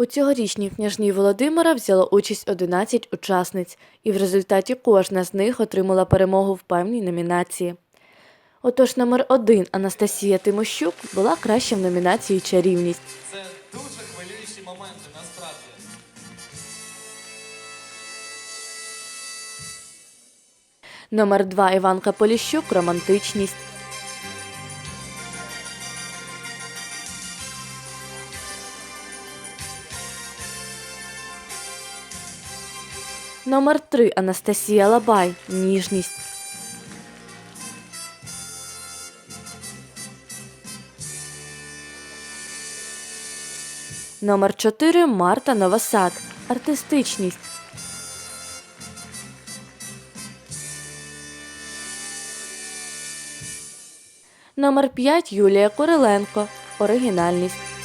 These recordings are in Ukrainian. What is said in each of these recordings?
У цьогорічній княжній Володимира взяло участь 11 учасниць, і в результаті кожна з них отримала перемогу в певній номінації. Отож, номер один Анастасія Тимощук була краща в номінації Чарівність. Це дуже хвилюючі моменти, насправді. Номер два Іванка Поліщук Романтичність. Номер три Анастасія Лабай Ніжність. Номер 4 Марта Новосад Артистичність. Номер 5 Юлія Куриленко Оригінальність.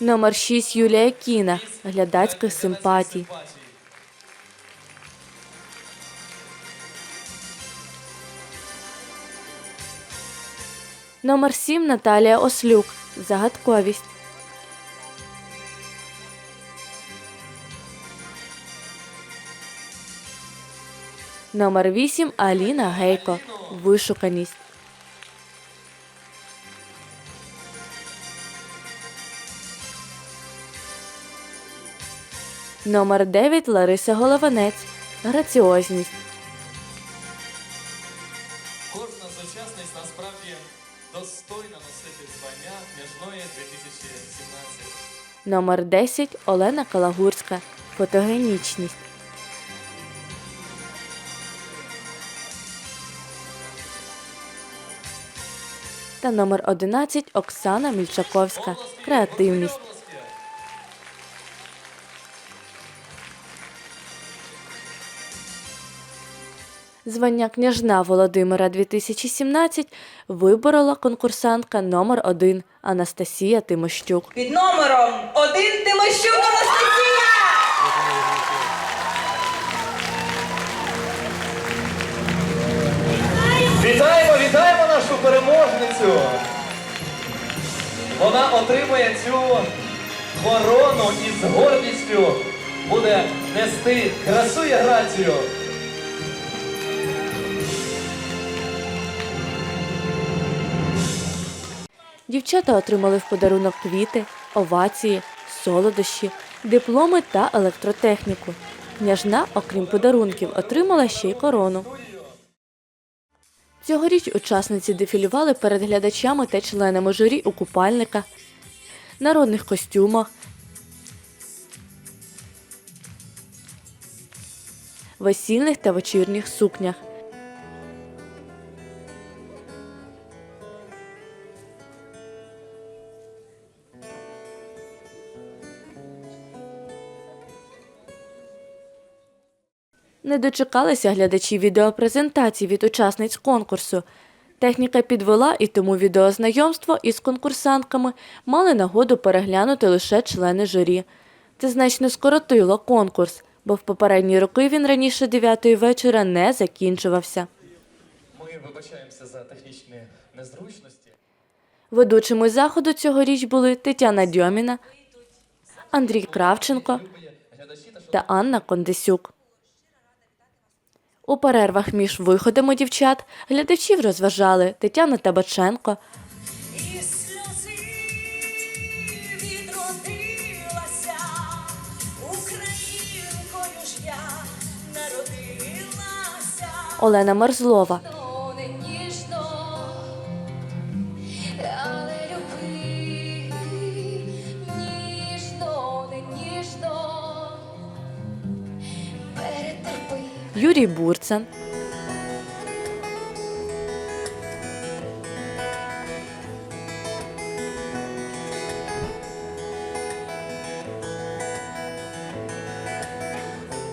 Номер 6 Юлія Кіна Глядацьких симпатій. Номер 7 Наталія Ослюк Загадковість. Номер 8 Аліна Гейко Вишуканість. Номер 9 Лариса Голованець Граціозність. Кожна з учасниць насправді достойна носити звання княжної 2017. Номер 10 Олена Калагурська Фотогенічність. Та номер 11 Оксана Мільчаковська Креативність. Звання княжна Володимира 2017 виборола конкурсантка номер 1 Анастасія Тимощук. Під номером один Тимощук Анастасія! Вітаємо, вітаємо нашу переможницю! Вона отримує цю корону і з гордістю буде нести красу і грацію. Дівчата отримали в подарунок квіти, овації, солодощі, дипломи та електротехніку. Княжна, окрім подарунків, отримала ще й корону. Цьогоріч учасниці дефілювали перед глядачами та членами журі у купальниках, народних костюмах, весільних та вечірніх сукнях. Не дочекалися глядачі відеопрезентацій від учасниць конкурсу. Техніка підвела, і тому відеознайомство із конкурсантками мали нагоду переглянути лише члени журі. Це значно скоротило конкурс, бо в попередні роки він раніше 9 вечора не закінчувався. Ми вибачаємося за технічні незручності. Ведучими заходу цьогоріч були Тетяна Дьоміна, Андрій Кравченко та Анна Кондесюк. У перервах між виходами дівчат глядачів розважали Тетяна Табаченко, Українкою ж я народилася. Олена Мерзлова, Юрій Бурцан,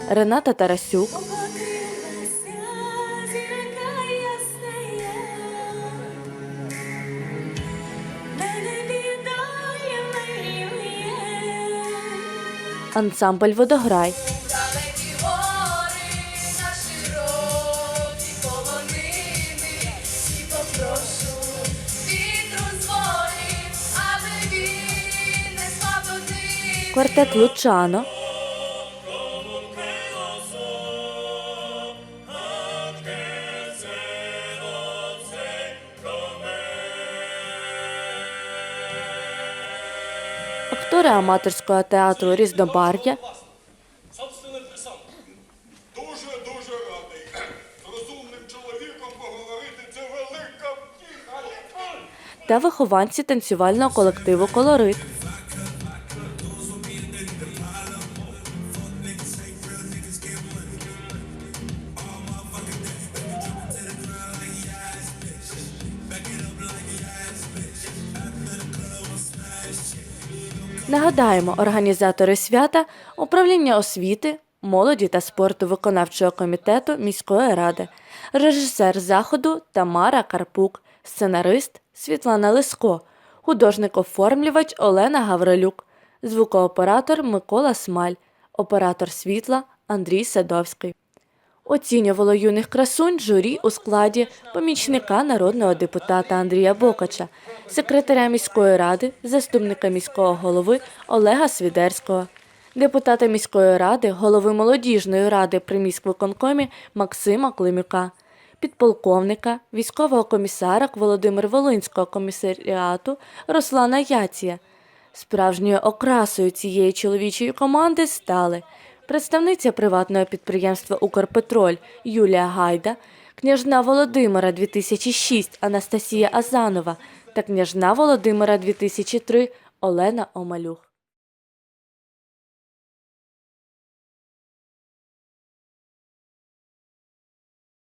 Рената Тарасюк, ансамбль Водограй, квартет Лучано, актори аматорського театру Різнобар'я, та вихованці танцювального колективу Колорит. Нагадаємо, організатори свята управління освіти, молоді та спорту виконавчого комітету міської ради, режисер заходу Тамара Карпук, сценарист Світлана Лиско, художник-оформлювач Олена Гаврилюк, звукооператор Микола Смаль, оператор світла Андрій Садовський. Оцінювало юних красунь журі у складі помічника народного депутата Андрія Бокача, секретаря міської ради, заступника міського голови Олега Свідерського, депутата міської ради, голови молодіжної ради при міськвиконкомі Максима Климюка, підполковника, військового комісара Володимир Волинського комісаріату Руслана Яція. Справжньою окрасою цієї чоловічої команди стали представниця приватного підприємства Укрпетроль Юлія Гайда, княжна Володимира 2006 Анастасія Азанова та княжна Володимира 2003 Олена Омалюх.